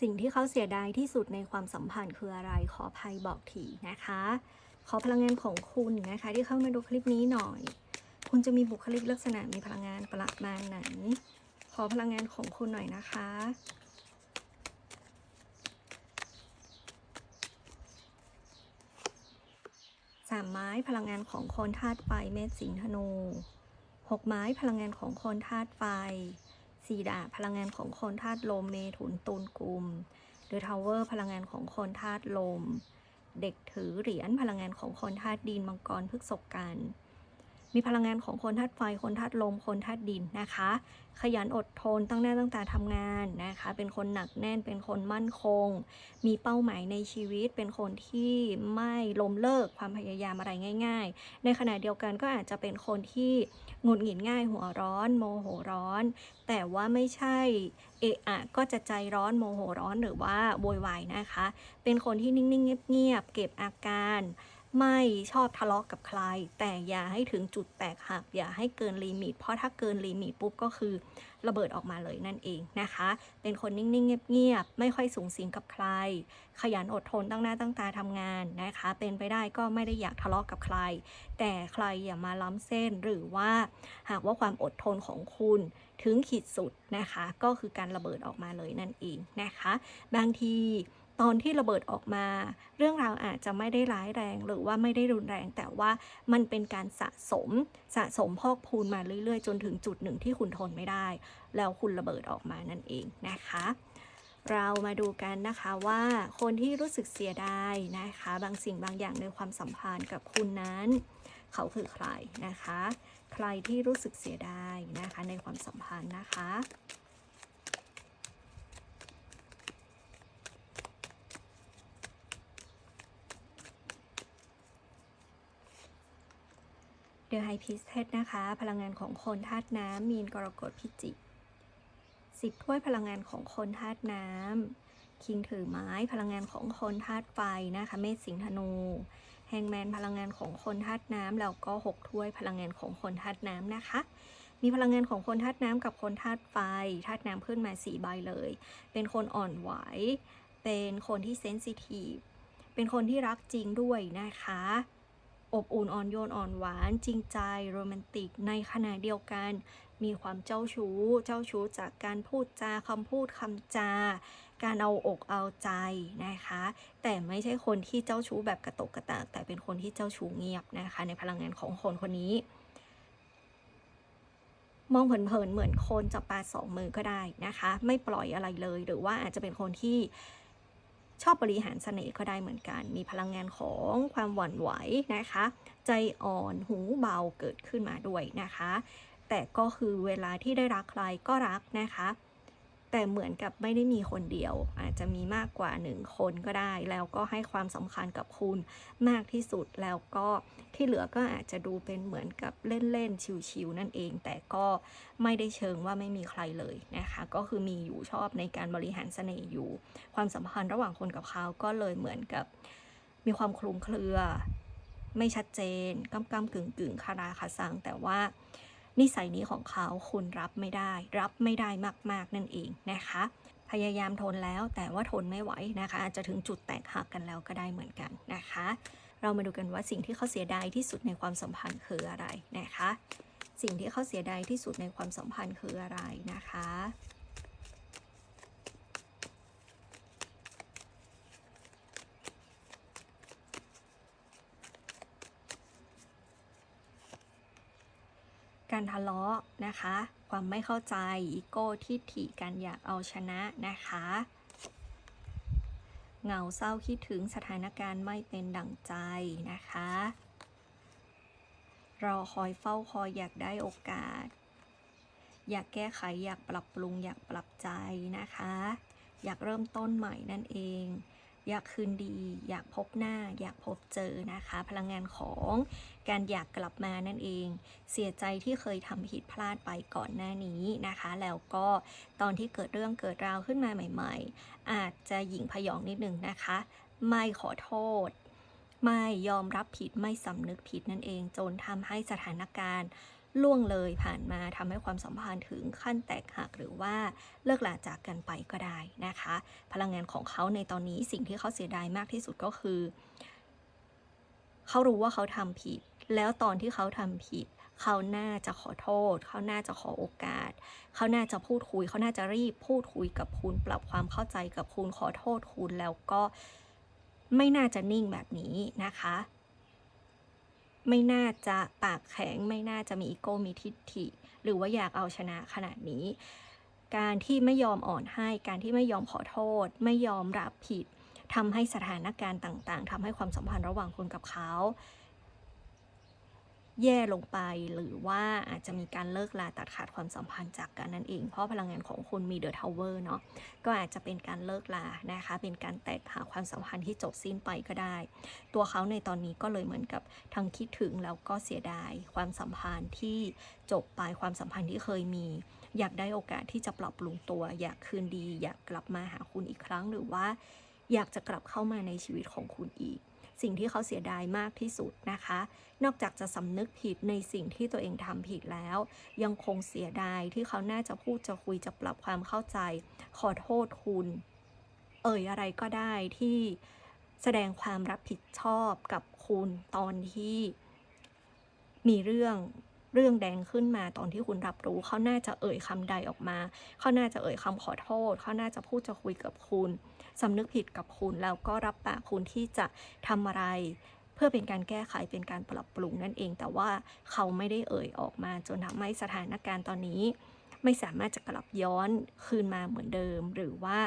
สิ่งที่เขาเสียดายที่สุดในความสัมพันธ์คืออะไรขอภัยบอกทีนะคะ ขอพลังงานของคุณนะคะ ที่เข้ามาดูคลิปนี้หน่อย คุณจะมีบุคลิกลักษณะมีพลังงานประมาณไหน ขอพลังงานของคุณหน่อยนะคะสามไม้พลังงานของคนธาตุไฟเมษสิงธนูหกไม้พลังงานของคนธาตุไฟ สี่ดาบพลังงานของคนธาตุลมเมถุนตูนกุมเดอะทาวเวอร์พลังงานของคนธาตุลม เด็กถือเหรียญพลังงานของคนธาตุดินมังกรพฤกษกกัน มีพลังงานของคนธาตุไฟ คนธาตุลม คนธาตุดินนะคะ ขยันอดทนตั้งหน้าตั้งตาทำงานนะคะ เป็นคนหนักแน่น เป็นคนมั่นคง มีเป้าหมายในชีวิต เป็นคนที่ไม่ล้มเลิกความพยายามอะไรง่าย ๆ ในขณะเดียวกันก็อาจจะเป็นคนที่หงุดหงิดง่าย หัวร้อน โมโหร้อน แต่ว่าไม่ใช่เอะอะก็จะใจร้อนโมโหร้อนหรือว่าโวยวายนะคะ เป็นคนที่นิ่งๆเงียบๆเก็บอาการ ไม่ชอบทะเลาะกกับใคร แต่อย่าให้ถึงจุดแตกหัก อย่าให้เกินลิมิต เพราะถ้าเกินลิมิตปุ๊บก็คือระเบิดออกมาเลยนั่นเองนะคะ เป็นคนนิ่งๆ เงียบๆ ไม่ค่อยสูงสิงกับใคร ขยันอดทนตั้งหน้าตั้งตาทำงานนะคะ เป็นไปได้ก็ไม่ได้อยากทะเลาะกับใคร แต่ใครอย่ามาล้ำเส้นหรือว่า หากว่าความอดทนของคุณถึงขีดสุดนะคะ ก็คือการระเบิดออกมาเลยนั่นเองนะคะ บางที ตอนที่ระเบิดออกมา เรื่องราวอาจจะไม่ได้ร้ายแรงหรือว่าไม่ได้รุนแรง แต่ว่ามันเป็นการสะสมสะสมพอกพูนมาเรื่อยๆ จนถึงจุดหนึ่งที่คุณทนไม่ได้ แล้วคุณระเบิดออกมานั่นเองนะคะเรามาดูกันนะคะว่าคนที่รู้สึกเสียดายนะคะ บางสิ่งบางอย่างในความสัมพันธ์กับคุณนั้น เขาคือใครนะคะ ใครที่รู้สึกเสียดายนะคะในความสัมพันธ์นะคะ เดอะไฮพิสเทสนะคะ พลังงานของคนธาตุน้ำมีนกรกฎพิจิกสิบถ้วยพลังงานของคนธาตุน้ำคิงถือไม้พลังงานของคนธาตุไฟนะคะเมษสิงธนูแฮงแมนพลังงานของคนธาตุน้ำแล้วก็หกถ้วยพลังงานของคนธาตุน้ำนะคะ มีพลังงานของคนธาตุน้ำกับคนธาตุไฟธาตุน้ำขึ้นมาสี่ใบเลย เป็นคนอ่อนไหว เป็นคนที่เซนซิทีฟเป็นคนที่รักจริงด้วยนะคะ อบอุ่นอ่อนโยนอ่อนหวาน จริงใจโรแมนติกในขณะเดียวกัน มีความเจ้าชู้ เจ้าชู้จากการพูดจาคำพูดคำจา การเอาอกเอาใจนะคะ แต่ไม่ใช่คนที่เจ้าชู้แบบกระตกกระตากแต่เป็นคนที่เจ้าชู้เงียบนะคะ ในพลังงานของคนคนนี้ มองเผินๆเหมือนคนจับปลาสองมือก็ได้นะคะ ไม่ปล่อยอะไรเลยหรือว่าอาจจะเป็นคนที่ ชอบบริหารเสน่ห์ก็ได้เหมือนกัน มีพลังงานของความหวั่นไหวนะคะ ใจอ่อนหูเบาเกิดขึ้นมาด้วยนะคะ แต่ก็คือเวลาที่ได้รักใครก็รักนะคะ แต่เหมือนกับไม่ได้มีคนเดียว อาจจะมีมากกว่าหนึ่งคนก็ได้ แล้วก็ให้ความสำคัญกับคุณมากที่สุดแล้วก็ที่เหลือก็อาจจะดูเป็นเหมือนกับเล่นๆชิวๆนั่นเอง แต่ก็ไม่ได้เชิงว่าไม่มีใครเลยนะคะ ก็คือมีอยู่ชอบในการบริหารเสน่ห์อยู่ ความสัมพันธ์ระหว่างคนกับเขาก็เลยเหมือนกับมีความคลุมเครือ ไม่ชัดเจนก้ำก้ำกึ่งกึ่งคาราคาซังแต่ว่า นิสัยนี้ของเขาคุณรับไม่ได้ รับไม่ได้มาก ๆ นั่นเองนะคะ พยายามทนแล้วแต่ว่าทนไม่ไหวนะคะ อาจจะถึงจุดแตกหักกันแล้วก็ได้เหมือนกันนะคะ เรามาดูกันว่าสิ่งที่เขาเสียดายที่สุดในความสัมพันธ์คืออะไรนะคะ สิ่งที่เขาเสียดายที่สุดในความสัมพันธ์คืออะไรนะคะ การทะเลาะนะคะ ความไม่เข้าใจอีโก้ทิฐิการอยากเอาชนะนะคะ เหงาเศร้าคิดถึงสถานการณ์ไม่เป็นดั่งใจนะคะ รอคอยเฝ้าคอยอยากได้โอกาส อยากแก้ไขอยากปรับปรุงอยากปรับใจนะคะ อยากเริ่มต้นใหม่นั่นเอง อยากคืนดี อยากพบหน้า อยากพบเจอนะคะ พลังงานของการอยากกลับมานั่นเอง เสียใจที่เคยทำผิดพลาดไปก่อนหน้านี้นะคะ แล้วก็ตอนที่เกิดเรื่องเกิดราวขึ้นมาใหม่ ๆ อาจจะหยิ่งพยองนิดนึงนะคะ ไม่ขอโทษ ไม่ยอมรับผิดไม่สำนึกผิดนั่นเอง จนทำให้สถานการณ์ ล่วงเลยผ่านมาทำให้ความสัมพันธ์ถึงขั้นแตกหักหรือว่าเลิกลาจากกันไปก็ได้นะคะ พลังงานของเขาในตอนนี้สิ่งที่เขาเสียดายมากที่สุดก็คือ เขารู้ว่าเขาทำผิด แล้วตอนที่เขาทำผิด เขาน่าจะขอโทษ เขาน่าจะขอโอกาส เขาน่าจะพูดคุย เขาน่าจะรีบพูดคุยกับคุณ ปรับความเข้าใจกับคุณขอโทษคุณแล้วก็ไม่น่าจะนิ่งแบบนี้นะคะ ไม่น่าจะปากแข็ง ไม่น่าจะมีอีโก้มีทิฐิ หรือว่าอยากเอาชนะขนาดนี้ การที่ไม่ยอมอ่อนให้ การที่ไม่ยอมขอโทษ ไม่ยอมรับผิดทำให้สถานการณ์ต่าง ๆทำให้ความสัมพันธ์ระหว่างคุณกับเขา แย่ลงไป หรือว่าอาจจะมีการเลิกลาตัดขาดความสัมพันธ์จากกันนั่นเอง เพราะพลังงานของคุณมีเดอะทาวเวอร์เนาะก็อาจจะเป็นการเลิกลานะคะ เป็นการแตกหักความสัมพันธ์ที่จบสิ้นไปก็ได้ ตัวเขาในตอนนี้ก็เลยเหมือนกับทั้งคิดถึงแล้วก็เสียดาย ความสัมพันธ์ที่จบไปความสัมพันธ์ที่เคยมี อยากได้โอกาสที่จะปรับปรุงตัว อยากคืนดี อยากกลับมาหาคุณอีกครั้งหรือว่าอยากจะกลับเข้ามาในชีวิตของคุณอีก สิ่งที่เขาเสียดายมากที่สุดนะคะ นอกจากจะสำนึกผิดในสิ่งที่ตัวเองทำผิดแล้ว ยังคงเสียดายที่เขาน่าจะพูดจะคุยจะปรับความเข้าใจ ขอโทษคุณ เอ่ยอะไรก็ได้ที่แสดงความรับผิดชอบกับคุณตอนที่มีเรื่องเรื่องแดงขึ้นมาตอนที่คุณรับรู้ เขาน่าจะเอ่ยคำใดออกมา เขาน่าจะเอ่ยคำขอโทษ เขาน่าจะพูดจะคุยกับคุณ สำนึกผิดกับคุณแล้วก็รับปากคุณที่จะทำอะไร เพื่อเป็นการแก้ไขเป็นการปรับปรุงนั่นเอง แต่ว่าเขาไม่ได้เอ่ยออกมาจนทำให้สถานการณ์ตอนนี้ ไม่สามารถจะกลับย้อนคืนมาเหมือนเดิม หรือว่า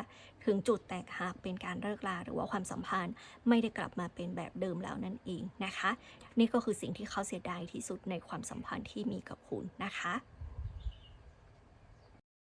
ถึงจุดแตกหักเป็นการเลิกลาหรือว่าความสัมพันธ์ไม่ได้กลับมาเป็นแบบเดิมแล้วนั่นเองนะคะ นี่ก็คือสิ่งที่เขาเสียดายที่สุดในความสัมพันธ์ที่มีกับคุณนะคะ